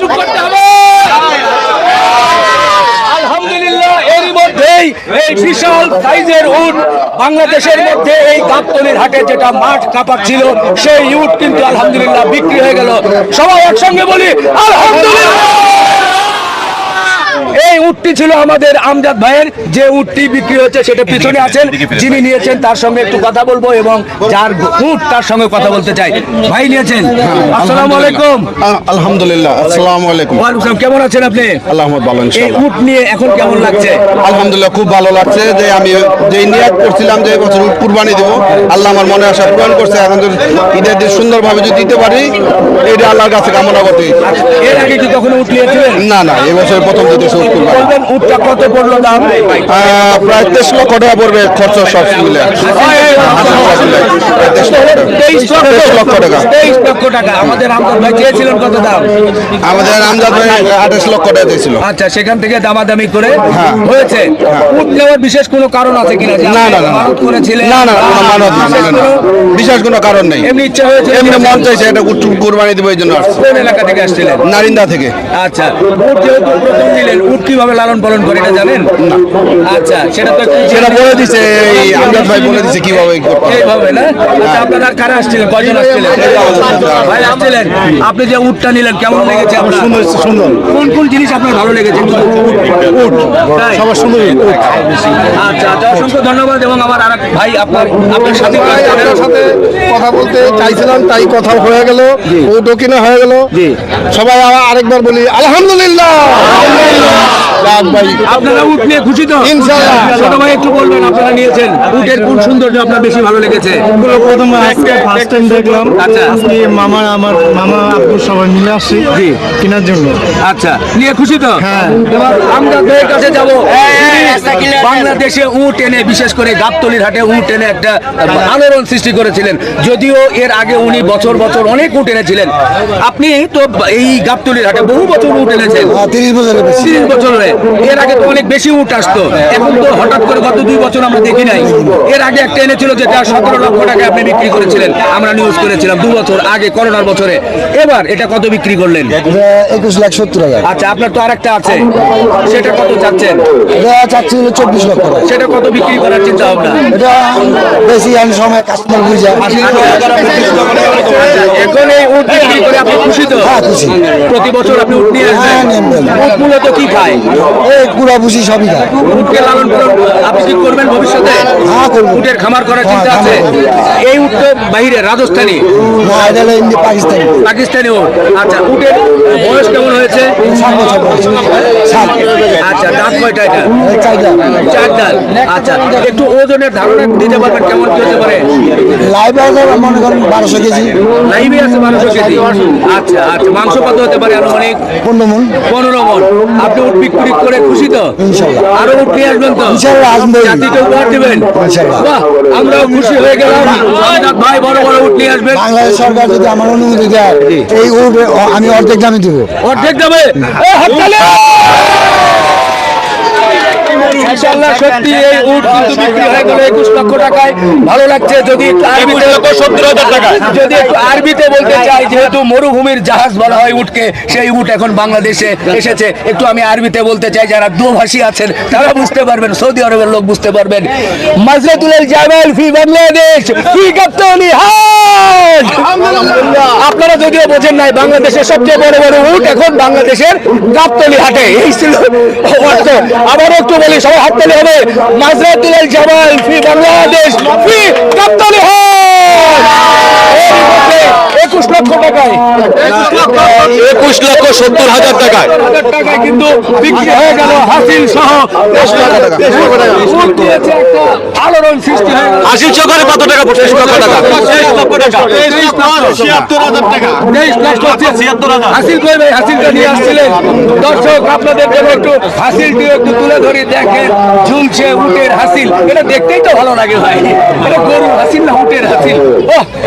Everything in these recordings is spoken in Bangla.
চুপ করতে হবে। আলহামদুলিল্লাহ মধ্যেই এই বাংলাদেশের মধ্যে এই হাটে যেটা মাঠ কিন্তু আলহামদুলিল্লাহ বিক্রি হয়ে গেল। সবাই একসঙ্গে বলি, আলহামদুলিল্লাহ! এই উটটি ছিল আমাদের আমজাদ ভাইয়ের যে উটটি বিক্রি হচ্ছে সেটা পিছনে আছেন। যিনি নিয়েছেন তার সঙ্গে একটু কথা বলব এবং যার উট তার সঙ্গে কথা বলতে চাই। ভাই নিয়েছেন। আসসালামু আলাইকুম। আলহামদুলিল্লাহ আসসালামু আলাইকুম। ওয়ালাইকুম কেমন আছেন আপনি? আল্লাহ ভালো এই উট নিয়ে এখন কেমন লাগছে? আলহামদুলিল্লাহ খুব ভালো লাগছে যে আমি যে নিয়াত করছিলাম যে এবছর উট কুরবানি দেব আল্লাহ আমার মনে আশা পূরণ করছে। এখন যদি ঈদের দিন সুন্দরভাবে যদি দিতে পারি এটা আল্লাহর কাছে কামনা করতে এর আগে কি কখনো উট নিয়েছিলেন? না না এবছর প্রথম কুরবানি বলবেন উটটা কত পড়ল দাম? প্রায় তেইশ লক্ষ টাকা পড়বে খরচ সব মিলে। তেইশ তেইশ লক্ষ টাকা। তেইশ লক্ষ টাকা। আমাদের আমদার ভাই চেয়েছিলেন কত দাম? আমাদের আমজাদ ভাই আঠাশ লক্ষ টাকা দিয়েছিল। আচ্ছা সেখান থেকে দামাদামি করে হয়েছে। উট নেওয়ার বিশেষ কোনো কারণ আছে কিনা? না, না, না। করেছিলেন? না না মানত না, বিশেষ না, না। বিশেষ কোনো কারণ নেই। এমনি ইচ্ছা হয়েছে এমনি মন চাইছে এটা উট কুরবানি দেবো এই জন্য আসছে। কোন এলাকা থেকে আসছিলেন? নারিন্দা থেকে। আচ্ছা। উট যেহেতু প্রথম নিলেন উট কীভাবে লালন পালন করে এটা জানেন? আচ্ছা সেটা তো সেটা বলে দিছে এই আমজাদ ভাই বলে দিছে কীভাবে এইভাবে না? আচ্ছা আপনারা কারা আসছিলেন? কয়জন আসছিলেন? ভাই আসছিলেন? আপনি যে উটটা নিলেন কেমন লেগেছে আপনার? সুন্দর সুন্দর। কোন কোন জিনিস আপনার ভালো লেগেছে? উট? সবার সুন্দর আচ্ছা আচ্ছা অসংখ্য ধন্যবাদ এবং আমার আর ভাই আপনার আপনার সাথে আপনার সাথে কথা বলতে চাইছিলাম তাই কথা হয়ে গেল। ও দক্ষিণে হয়ে গেল। সবাই আবার আরেকবার বলি আলহামদুলিল্লাহ! আপনারা উট নিয়ে খুশি তো? ছোট ভাই একটু বলবেন আপনারা নিয়েছেন। উটের কোন সৌন্দর্য আপনার বেশি ভালো লেগেছে? প্রথম আজকে ফার্স্ট টাইম দেখলাম। আচ্ছা। আজকে মামা আমার মামা আব্বু সবাই মিলে আসছি জি। কেনার জন্য। আচ্ছা। নিয়ে খুশি তো? হ্যাঁ। আমরা ভাইয়ের কাছে যাব। বাংলাদেশে উট এনে বিশেষ করে গাবতলির হাটে উট এনে একটা আলোড়ন সৃষ্টি করেছিলেন। যদিও এর আগে উনি বছর বছর অনেক উট এনেছিলেন। আপনি তো এই গাবতলির হাটে বহু বছর উট এনেছেন। তিরিশ বছর তিরিশ বছর এর আগে তো অনেক বেশি উট আসতো। এখন তো হঠাৎ করে গত দুই বছর আমরা দেখি নাই। এর আগে একটা এনেছিল যেটা সতেরো লক্ষ টাকা আপনি বিক্রি করেছিলেন। আমরা নিউজ করেছিলাম দু বছর আগে করোনার বছরে। এবার এটা কত বিক্রি করলেন? একুশ লাখ সত্তর হাজার। আচ্ছা আপনার তো আরেকটা আছে। সেটা কত চাচ্ছেন? চাচ্ছি চব্বিশ লক্ষ টাকা। সেটা কত বিক্রি করার চিন্তা ভাবনা? এটা বেশি আমি সময় কাস্টমার বুঝে এখন এই উট বিক্রি করে আপনি খুশি তো? হ্যাঁ, প্রতি বছর আপনি উট নিয়ে আসবেন? হ্যাঁ, মূলত কি খায় এই পুরা বুঝি সবই খায়। উটকে লালন আপনি কি করবেন ভবিষ্যতে? হ্যাঁ, করব। উটের খামার করার চিন্তা আছে? এই উট তো বাইরে রাজস্থানী। না এটা হলো পাকিস্তানি। পাকিস্তানি উট। আচ্ছা উটের বয়স কেমন হয়েছে? আচ্ছা দাঁত কয়টা এটা? চার দাঁত আচ্ছা একটু ওজনের ধারণা দিতে পারবেন কেমন কি হতে পারে? লাইভ আছে মনে করেন বারোশো কেজি। লাইভে আছে বারোশো কেজি। আচ্ছা আচ্ছা মাংস কত হতে পারে আরও অনেক পনেরো মন। পনেরো মন। আপনি উট বিক্রি করে খুশি তো? আরও উট নিয়ে আসবেন তো? জাতিকে উপহার দিবেন? আমরাও খুশি হয়ে গেলাম। ভাই বড় বড় উট নিয়ে আসবেন। বাংলাদেশ সরকার যদি আমার অনুমতি দেয় এই আমি অর্ধেক দামে দিব। অর্ধেক দামে? এ, ইনশাআল্লাহ সত্যি এই উট কিন্তু বিক্রি হয়ে গেল একুশ লক্ষ টাকায়। ভালো লাগছে যদি আরবিতে সত্তর হাজার টাকা। যদি একটু আরবিতে বলতে চাই যেহেতু মরুভূমির জাহাজ বলা হয় উটকে সেই উট এখন বাংলাদেশে এসেছে। একটু আমি আরবিতে বলতে চাই যারা দোভাষী আছেন তারা বুঝতে পারবেন সৌদি আরবের লোক বুঝতে পারবেন। মাজরাতুল জামাল ফি বাংলাদেশ ফি হাট আপনারা যদিও বোঝেন নাই, বাংলাদেশের সবচেয়ে বড় বড় উট এখন বাংলাদেশের গাবতলি হাটে। এই ছিল আবারও একটু বলি, সবাই হাততালি হবে। মাজরাতুল জামাল, ফি বাংলাদেশ, ফি গাবতলি একুশ লক্ষ টাকায়। একুশ লক্ষ সত্তর হাজার টাকায়। টাকায় কিন্তু বিক্রি হয়ে গেল হাসিল সহ একটা আলোড়ন সৃষ্টি হয়ে গেল। চকারে কত টাকা পঁচিশ লক্ষ টাকা। তেইশ লক্ষ টাকা। ছিয়াত্তর হাজার টাকা। তেইশ লক্ষ ছিয়াত্তর হাজার। হাসিল কই ভাই হাসিলটা নিয়ে আসছিলেন। দর্শক আপনাদের জন্য একটু হাসিলটি একটু তুলে ধরি। দেখেন ঝুলছে উটের হাসিল। এটা দেখতেই তো ভালো লাগে ভাই। এটা গরু হাসিল না উটের হাসিল?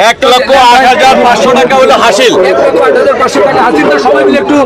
এক লক্ষ আট হাজার পাঁচশো টাকা হলো হাসিল পাঁচশো টাকা হাসিলটা সবাই মিলে একটু।